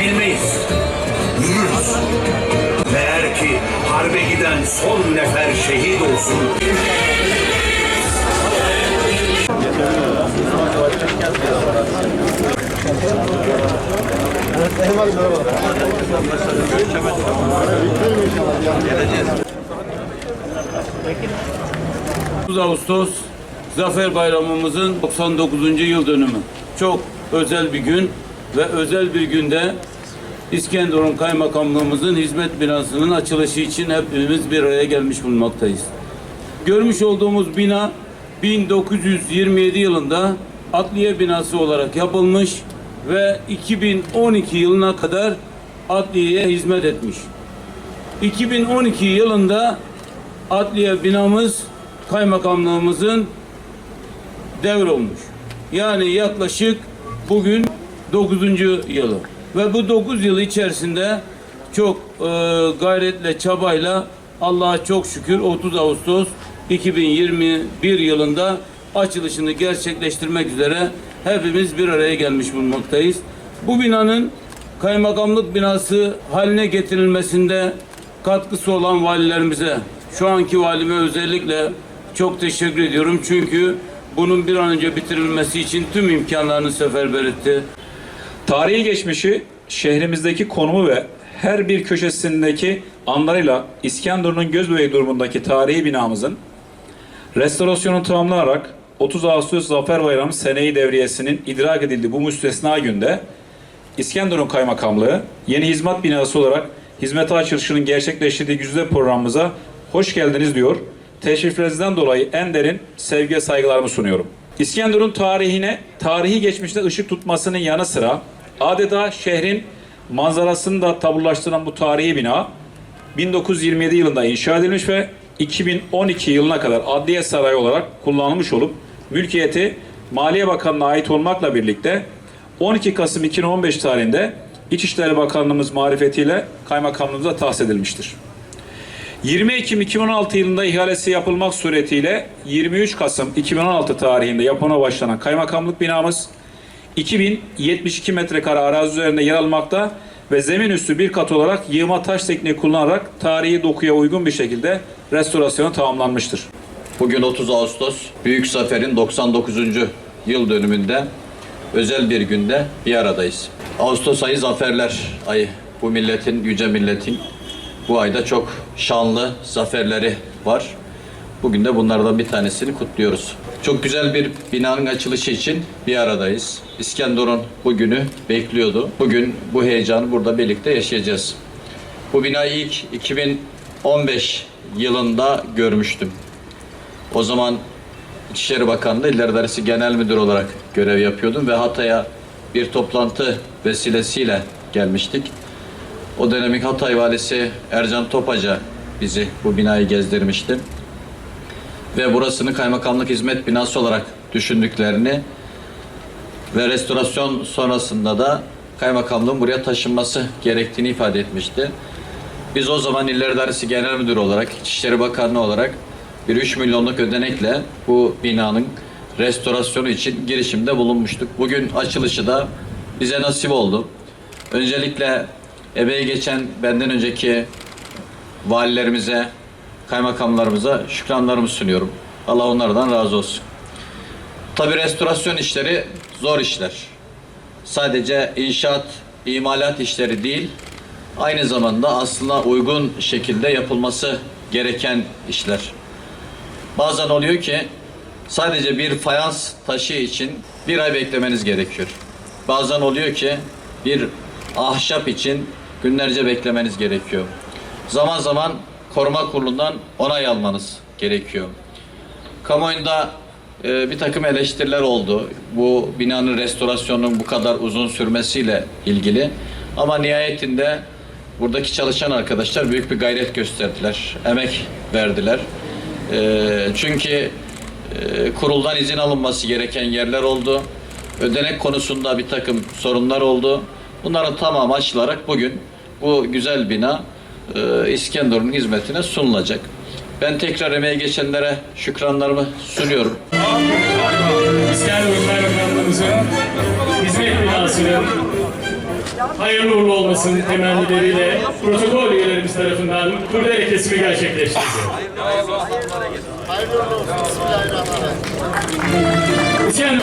bilmeyiz. Yürürüz. Ve eğer ki harbe giden son nefer şehit olsun. Ağustos Zafer Bayramımızın 99. yıl dönümü. Çok özel bir gün ve özel bir günde İskenderun Kaymakamlığımızın hizmet binasının açılışı için hepimiz bir araya gelmiş bulunmaktayız. Görmüş olduğumuz bina 1927 yılında adliye binası olarak yapılmış ve 2012 yılına kadar adliyeye hizmet etmiş. 2012 yılında adliye binamız kaymakamlığımızın devrolmuş. Yani yaklaşık bugün 9. yılı. Ve bu 9 yıl içerisinde çok e, gayretle, çabayla Allah'a çok şükür 30 Ağustos 2021 yılında açılışını gerçekleştirmek üzere hepimiz bir araya gelmiş bulunmaktayız. Bu binanın kaymakamlık binası haline getirilmesinde katkısı olan valilerimize, şu anki valime özellikle çok teşekkür ediyorum. Çünkü bunun bir an önce bitirilmesi için tüm imkanlarını seferber etti. Tarihi geçmişi, şehrimizdeki konumu ve her bir köşesindeki anlarıyla İskenderun'un Gözbebeği durumundaki tarihi binamızın restorasyonu tamamlanarak 30 Ağustos Zafer Bayramı seneyi devriyesinin idrak edildiği bu müstesna günde İskenderun Kaymakamlığı yeni hizmet binası olarak hizmete açılışının gerçekleştirdiği güzide programımıza hoş geldiniz diyor. Teşriflerinizden dolayı en derin sevgi saygılarımı sunuyorum. İskenderun tarihine, tarihi geçmişte ışık tutmasının yanı sıra adeta şehrin manzarasını da tabulaştıran bu tarihi bina 1927 yılında inşa edilmiş ve 2012 yılına kadar Adliye Sarayı olarak kullanılmış olup mülkiyeti Maliye Bakanlığı'na ait olmakla birlikte 12 Kasım 2015 tarihinde İçişleri Bakanlığımız marifetiyle kaymakamlığımıza tahsis edilmiştir. 20 Ekim 2016 yılında ihalesi yapılmak suretiyle 23 Kasım 2016 tarihinde yapımına başlanan kaymakamlık binamız 2072 metrekare arazi üzerinde yer almakta ve zemin üstü bir kat olarak yığma taş tekniği kullanarak tarihi dokuya uygun bir şekilde restorasyonu tamamlanmıştır. Bugün 30 Ağustos Büyük Zafer'in 99. yıl dönümünde özel bir günde bir aradayız. Ağustos ayı zaferler ayı. Bu milletin, yüce milletin bu ayda çok şanlı zaferleri var. Bugün de bunlardan bir tanesini kutluyoruz. Çok güzel bir binanın açılışı için bir aradayız. İskenderun bugünü bekliyordu. Bugün bu heyecanı burada birlikte yaşayacağız. Bu binayı ilk 2015 yılında görmüştüm. O zaman İçişleri Bakanlığı İller İdaresi Genel Müdür olarak görev yapıyordum ve Hatay'a bir toplantı vesilesiyle gelmiştik. O dönemin Hatay Valisi Ercan Topaca bizi bu binayı gezdirmişti. Ve burasını kaymakamlık hizmet binası olarak düşündüklerini ve restorasyon sonrasında da kaymakamlığın buraya taşınması gerektiğini ifade etmişti. Biz o zaman İller İdaresi Genel Müdürü olarak, İçişleri Bakanlığı olarak bir 3 milyonluk ödenekle bu binanın restorasyonu için girişimde bulunmuştuk. Bugün açılışı da bize nasip oldu. Öncelikle emeği geçen benden önceki valilerimize, kaymakamlarımıza şükranlarımı sunuyorum. Allah onlardan razı olsun. Tabi restorasyon işleri zor işler. Sadece inşaat, imalat işleri değil, aynı zamanda aslına uygun şekilde yapılması gereken işler. Bazen oluyor ki sadece bir fayans taşı için bir ay beklemeniz gerekiyor. Bazen oluyor ki bir ahşap için günlerce beklemeniz gerekiyor. Zaman zaman koruma kurulundan onay almanız gerekiyor. Kamuoyunda e, bir takım eleştiriler oldu. Bu binanın restorasyonunun bu kadar uzun sürmesiyle ilgili. Ama nihayetinde buradaki çalışan arkadaşlar büyük bir gayret gösterdiler. Emek verdiler. E, çünkü e, kuruldan izin alınması gereken yerler oldu. Ödenek konusunda bir takım sorunlar oldu. Bunların tamamı aşılarak bugün bu güzel bina e, İskenderun'un hizmetine sunulacak. Ben tekrar emeğe geçenlere şükranlarımı sunuyorum. İskenderun Kaymakamlığımızın hizmet binasının hayırlı uğurlu olmasının temennileriyle protokol üyelerimiz tarafından kurdele kesimi gerçekleştirdi. İskenderun